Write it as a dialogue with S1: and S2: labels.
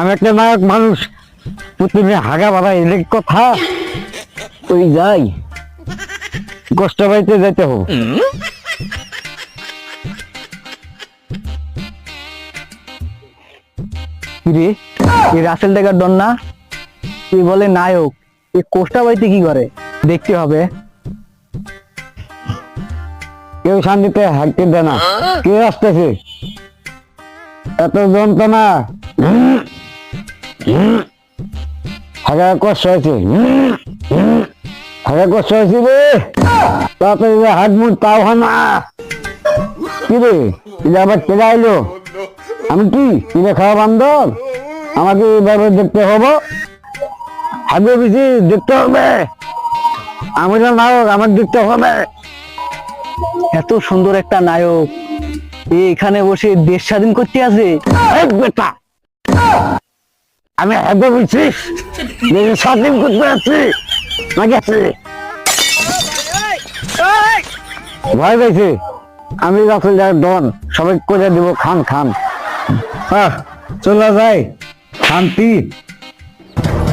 S1: আমি একটা নায়ক মানুষ। প্রতিদিন হাগা বাড়া এলে কথা। ওই যাই? কষ্ট বাড়িতে যেতে হোক
S2: রে এই রাসেল টাকার ডন না? বলে নায়ক এই কোষ্টা বাড়িতে কি করে? দেখতে হবে।
S1: কেউ শান্তিতে হাঁটতে দেয় না। কে আসতেছে? এত যন্ত্রণা। হাগা কষ্ট হয়েছে। হাগা কষ্ট হয়েছে রে। তাড়াতাড়ি হাত মুখ তাও হয় না। কি রে আবার কেটে আইলো আমি কি কিনে খাওয়া বান্ধব আমাকে এইভাবে দেখতে হবে? হাগে বেশি দেখতে হবে। আমি তো নায়ক, আমার দেখতে হবে।
S2: এত সুন্দর একটা নায়ক। এখানে বসে দেশ স্বাধীন করতে আছে।
S1: বেটা। আমি আগে বলছি নিজে করতে আছি নাকি ভয় পেয়েছি। আমি যখন যাই ডন, সবাই করে দিব, খান খান। হ্যাঁ চলে যাই। শান্তি।